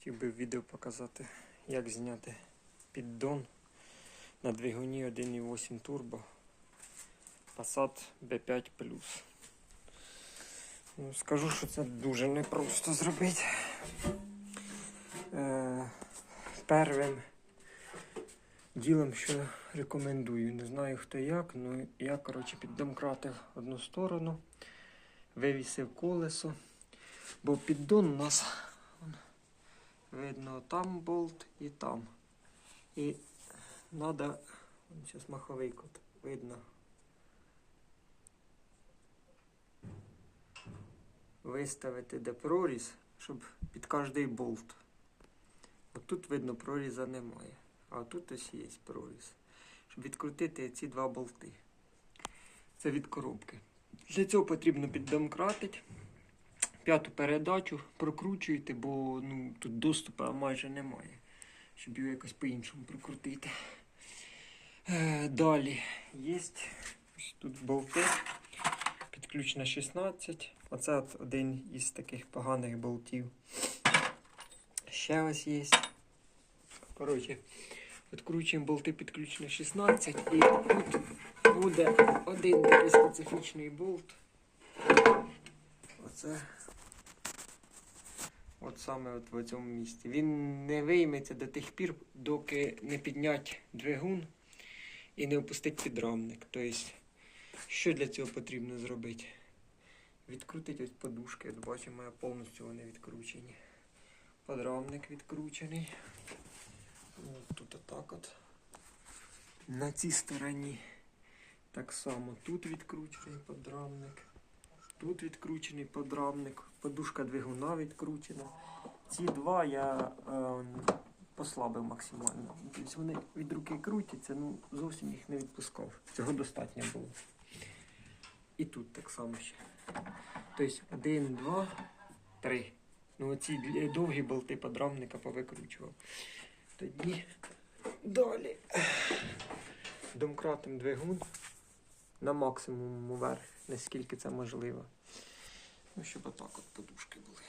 Хотів би відео показати, як зняти піддон на двигуні 1.8 турбо Passat B5 Ну, скажу, що це дуже непросто зробити. Е, первим ділом, що рекомендую. Не знаю хто як, але я коротше, піддомкратив одну сторону, вивісив колесо, бо піддон у нас видно там болт і там. І треба, зараз маховий код, видно. Виставити де проріз, щоб під кожний болт. От тут видно проріза немає. А тут ось є проріз. Щоб відкрутити ці два болти. Це від коробки. Для цього потрібно піддомкратити. П'яту передачу прокручуєте, бо ну, тут доступу майже немає. Щоб його якось по-іншому прокрутити. Е, далі є тут болти. Підключено 16. Оце от один із таких поганих болтів. Ще ось є. Коротше, відкручуємо болти підключено 16 і тут буде один такий специфічний болт. Оце. От саме от в цьому місці. Він не вийметься до тих пір, доки не піднять двигун і не опустить підрамник. Тобто, що для цього потрібно зробити? Відкрутити ось подушки. От бачимо, я повністю вони відкручені. Подрамник відкручений. От Тут отак от. На цій стороні так само тут відкручений подрамник. Тут відкручений подрамник, подушка двигуна відкручена. Ці два я е, послабив максимально. Тобто вони від руки крутяться, ну зовсім їх не відпускав. Цього достатньо було. І тут так само ще. Тобто один, два, три. Ну оці довгі болти подрамника повикручував. Тоді далі домкратим двигун на максимум вверх, наскільки це можливо. Ну, щоб отак от подушки були.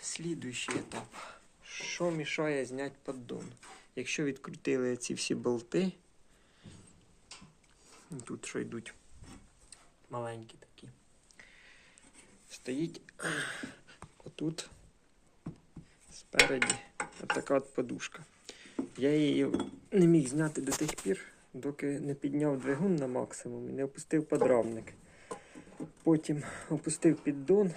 Слідуючий етап. Що мішає зняти поддон? Якщо відкрутили ці всі болти, тут що йдуть маленькі такі. Стоїть отут спереді отака от подушка. Я її не міг зняти до тих пір, доки не підняв двигун на максимум і не опустив подрамник. Потім опустив піддон,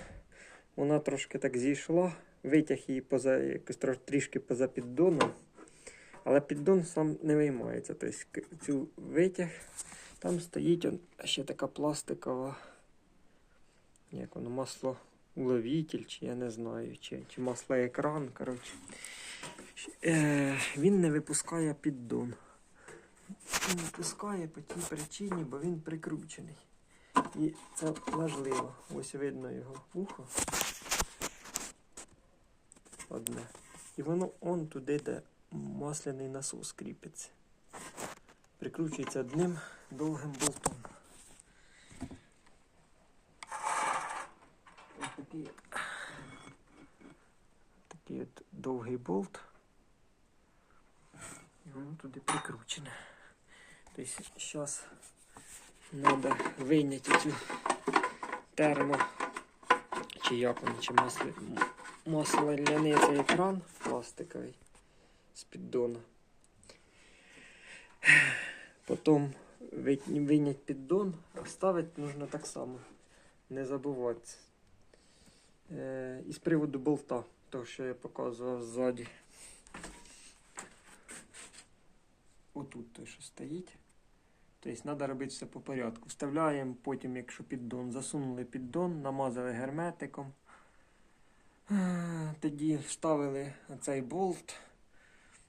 вона трошки так зійшла, витяг її поза, якось трішки поза піддоном, але піддон сам не виймається. Тобто цю витяг, там стоїть он, ще така пластикова, як воно, масло уловитель, чи я не знаю, чи, чи маслоекран, коротше. Е, він не випускає піддон. Не випускає по тій причині, бо він прикручений. І це важливо. Ось видно його вухо. Одне. І воно он туди, де масляний насос кріпиться. Прикручується одним довгим болтом. Ось такий, такий от довгий болт. І воно туди прикручене. Тобто зараз треба вийняти цю термо, чи як воно, чи масло, цей екран пластиковий з піддона. Потім ви- вийняти піддон, а ставити потрібно так само. Не забувати. Е, і з приводу болта, того, що я показував ззаді. Отут той, що стоїть. Тобто треба робити все по порядку. Вставляємо потім, якщо піддон, засунули піддон, намазали герметиком. Е, Тоді вставили цей болт,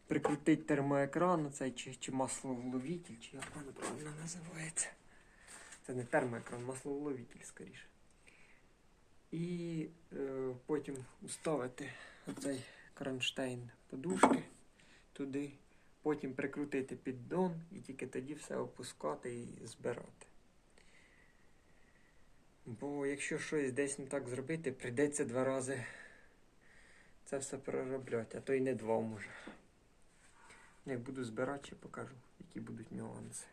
прикрутити термоекран, оцей чи, чи масловловитель, чи як воно правильно називається. Це не термоекран, масловловитель скоріше. І е, потім вставити оцей кронштейн подушки туди потім прикрутити піддон і тільки тоді все опускати і збирати. Бо якщо щось десь не так зробити, прийдеться два рази це все переробляти, а то й не два може. Як буду збирати, ще покажу, які будуть нюанси.